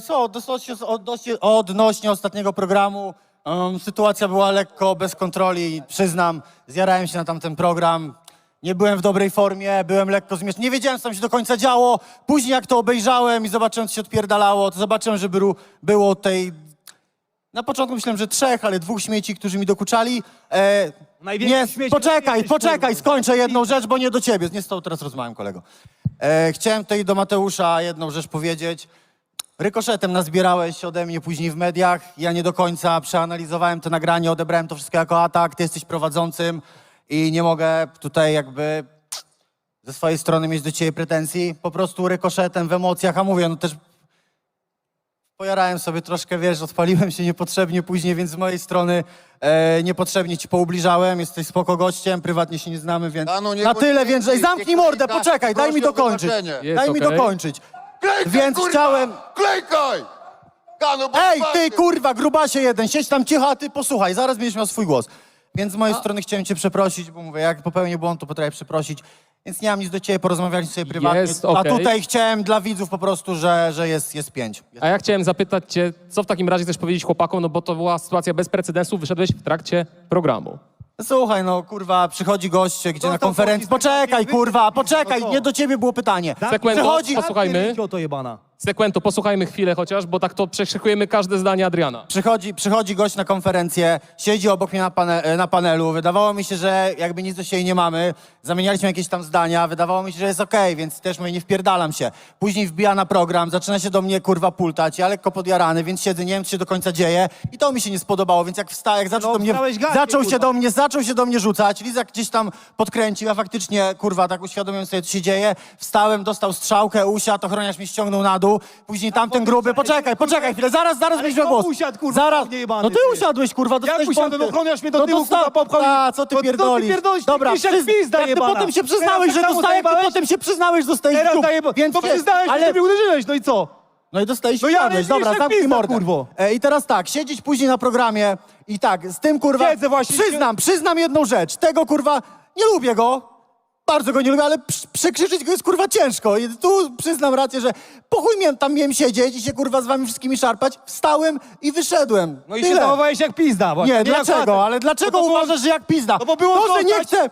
Co, odnośnie, odnośnie, odnośnie ostatniego programu, em, sytuacja była lekko bez kontroli, przyznam, zjarałem się na tamten program, nie byłem w dobrej formie, byłem lekko zmieszany, nie wiedziałem, co tam się do końca działo, później jak to obejrzałem i zobaczyłem, co się odpierdalało, to zobaczyłem, że było, tej... Na początku myślałem, że trzech, ale dwóch śmieci, którzy mi dokuczali. E, nie, śmieć, poczekaj, poczekaj, skończę jedną rzecz, bo nie do ciebie. Nie z tobą teraz rozmawiam, kolego. E, chciałem tutaj do Mateusza jedną rzecz powiedzieć. Rykoszetem nazbierałeś ode mnie później w mediach. Ja nie do końca przeanalizowałem to nagranie, odebrałem to wszystko jako atak. Ty jesteś prowadzącym i nie mogę tutaj jakby ze swojej strony mieć do ciebie pretensji. Po prostu rykoszetem w emocjach, a mówię, no też pojarałem sobie troszkę, wiesz, odpaliłem się niepotrzebnie później, więc z mojej strony e, niepotrzebnie ci poubliżałem. Jesteś spoko gościem, prywatnie się nie znamy, więc Dano, nie na bądź tyle, więc zamknij mordę, poczekaj, daj mi o dokończyć. wybaczenie. Jest Daj mi okej. dokończyć. Klejkaj, Więc kurwa! chciałem- Klejkaj! Kano, bo Ej, spadnie. ty kurwa, grubasie jeden, siedź tam cicho, a ty posłuchaj, zaraz będziesz miał swój głos. Więc z mojej strony chciałem cię przeprosić, bo mówię, jak popełnię błąd, to potrafię przeprosić. Więc nie mam nic do ciebie, porozmawialiśmy sobie prywatnie. Jest A okej. tutaj chciałem dla widzów po prostu, że, że jest, jest pięć. A ja chciałem zapytać cię, co w takim razie chcesz powiedzieć chłopakom, no bo to była sytuacja bez precedensu, wyszedłeś w trakcie programu. Słuchaj, no kurwa, przychodzi gość, gdzie na konferencji. Poczekaj, kurwa, poczekaj, no nie do ciebie było pytanie. Przychodzi, posłuchajmy. to jebana. Sekwento, posłuchajmy chwilę chociaż, bo tak to przekrzykujemy każde zdanie Adriana. przychodzi, przychodzi gość na konferencję, siedzi obok mnie na, pane, na panelu. Wydawało mi się, że jakby nic do siebie nie mamy. Zamienialiśmy jakieś tam zdania. Wydawało mi się, że jest okej, więc też mówię, nie wpierdalam się. Później wbija na program, zaczyna się do mnie kurwa pultać. Ja lekko podjarany, więc siedzę, nie wiem, co się do końca dzieje. I to mi się nie spodobało, więc jak wstał, jak zaczął No, do mnie, wstałeś zaczął się kurwa. do mnie, zaczął się do mnie rzucać. Lizak gdzieś tam podkręcił, ja faktycznie, kurwa, tak uświadomiłem sobie, co się dzieje. Wstałem, dostał strzałkę, usiadł, ochroniarz mnie ściągnął na dół. Później tamten gruby, poczekaj, poczekaj chwilę, zaraz, zaraz będziesz miał kto głos. usiadł, kurwa, Zaraz, jebany, no ty ty? usiadłeś, kurwa, dostałeś usiadłem, bombkę. ochroniarz mnie do no tyłu, dosta- kurwa, popchał i- A, co ty No co ty pierdolisz? pierdolisz? Ty Dobra, piszesz jak przyz- pizda jak ty jebana. potem się Teraz przyznałeś, tak że samo dostałeś, jak ty zajebałeś? potem się przyznałeś, że dostałeś Teraz daję, Więc to przyznałeś, ale... ale, że mnie uderzyłeś, no i co? no i dostałeś No ja nie Dobra, jak zamknij pizda, mordę. kurwo. E, I teraz tak, siedzieć później na programie i tak, z tym kurwa... Siedzę właśnie, Przyznam, przyznam jedną rzecz. Tego kurwa, nie lubię go. Bardzo go nie lubię, ale przekrzyczeć go jest kurwa ciężko. I tu przyznam rację, że po chuj miałem tam miałem siedzieć i się kurwa z wami wszystkimi szarpać. Wstałem i wyszedłem. No i się Tyle. zachowałeś jak pizda właśnie. Nie, dlaczego? Ale dlaczego No uważasz, że jak pizda? No bo było to, że nie chcę...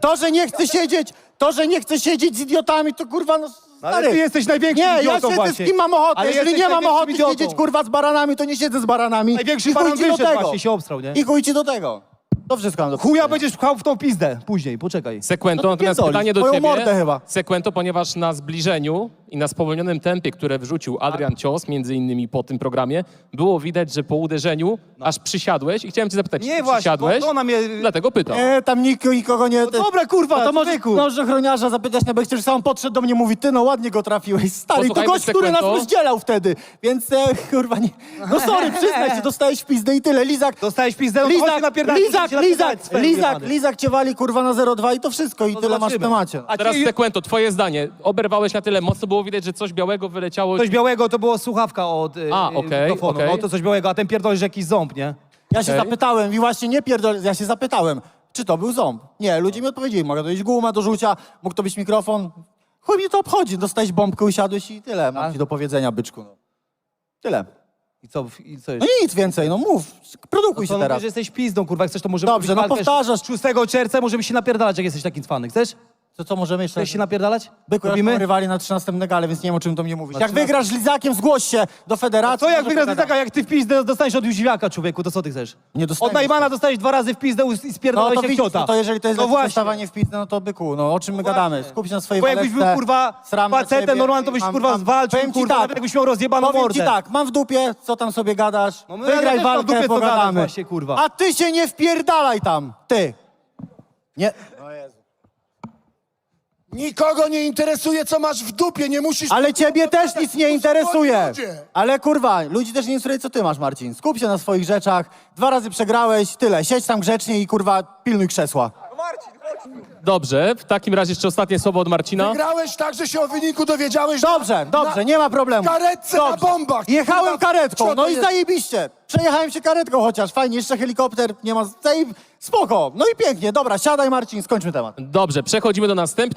To, że nie chcę siedzieć, to, że nie chcę siedzieć z idiotami, to kurwa, no Ale stary. ty jesteś największym Nie, ja idiotą siedzę właśnie. z kim mam ochotę. Ale Jeżeli nie mam ochoty idiotą. siedzieć kurwa z baranami, to nie siedzę z baranami. Największy I baran ci do wyszedł tego. właśnie, się obstrał, nie? I chuj ci do tego. To wszystko mam do Chuja będziesz pchał w tą pizdę później, poczekaj. Sekwento, No to natomiast pierdolisz, pytanie do twoją ciebie. mordę chyba. Sekwento, ponieważ na zbliżeniu i na spowolnionym tempie, które wrzucił Adrian Cios, między innymi po tym programie, było widać, że po uderzeniu aż przysiadłeś i chciałem cię zapytać, Nie czy właśnie, przysiadłeś? bo ona mnie... Dlatego pytam. Nie, tam nikt, nikogo nie... No dobra, kurwa, no to może, człowieku. może ochroniarza zapytać, no bo chcesz, sam podszedł do mnie mówi, ty no ładnie go trafiłeś, stary, i to Posłuchajmy gość, który nas Sekwento. rozdzielał wtedy, więc e, kurwa nie... No sorry, przyznaj się, dostałeś w pizdę i tyle, Lizak... Dostałeś pizdę, no to chodź Lizak, napierdalać, Lizak, się Lizak, Lizak. Lizak cię wali kurwa na 0,2 i to wszystko i No tyle masz w zobaczymy. temacie. A Teraz ci- Sekwento, twoje zdanie. Oberwałeś na tyle mocno, było widać, że coś białego wyleciało. Coś białego to było słuchawka od y, A, okej, mikrofonu. okej. No to coś białego, a ten pierdolisz jakiś ząb, nie? Ja się Okej. zapytałem i właśnie nie pierdol, ja się zapytałem, czy to był ząb. Nie, ludzie mi odpowiedzieli, mogę to być guma do rzucia, mógł to być mikrofon. Chuj mnie to obchodzi, dostałeś bombkę, usiadłeś i tyle mam Tak? ci do powiedzenia, byczku. No. Tyle. I co, i co No jeszcze? nic więcej, no mów, produkuj To się no, teraz. że jesteś pizdą, kurwa, jak chcesz to możemy Dobrze, robić no walkę powtarzasz. 6 czerwca możemy się napierdalać, jak jesteś taki cwany. Chcesz? To co, możemy jeszcze... Chcesz się napierdalać? Byku, ja Robimy? rywali na 13 negale, więc nie wiem o czym do mnie mówisz. Na Jak 13? wygrasz z Lizakiem, zgłoś się do federacji. Co jak wygrasz pogadamy. taka, jak ty w pizdę dostaniesz od Jóźwiaka, człowieku, to co ty chcesz? Nie dostaniesz. Od Najmana dostałeś dwa razy w pizdę i No spierdolałeś to jak widzisz, ciota. no to jeżeli to jest no no dostawanie w pizdę, no to byku, no o czym my gadamy? Skup się na swojej Bo jakbyś był, waleczce, kurwa, sram na facetem ciebie normalnie, to i byś, mam- kurwa, mam- zwalczył, powiem ci kurwa, tak, nawet jakbyś miał rozjebaną Powiem mordę. ci tak, mam w dupie, co tam sobie gadasz, No my- ja wygraj też mam w walkę, dupie, co gadać pogadamy. właśnie, kurwa. A ty się nie wpierdalaj tam, ty. Nie, Nikogo nie interesuje, co masz w dupie, nie musisz... ale ciebie też nic nie interesuje. Ale kurwa, ludzi też nie interesuje, co ty masz, Marcin. Skup się na swoich rzeczach, dwa razy przegrałeś, tyle, siedź tam grzecznie i kurwa pilnuj krzesła. Dobrze, w takim razie jeszcze ostatnie słowo od Marcina. Grałeś tak, że się o wyniku dowiedziałeś... Dobrze, dobrze, nie ma problemu. karetce na bombach, Jechałem kurwa, karetką, co no i jest? zajebiście. Przejechałem się karetką chociaż, fajnie, jeszcze helikopter, nie ma... zajeb- Spoko, no i pięknie, dobra, siadaj Marcin, skończmy temat. Dobrze, przechodzimy do następnej.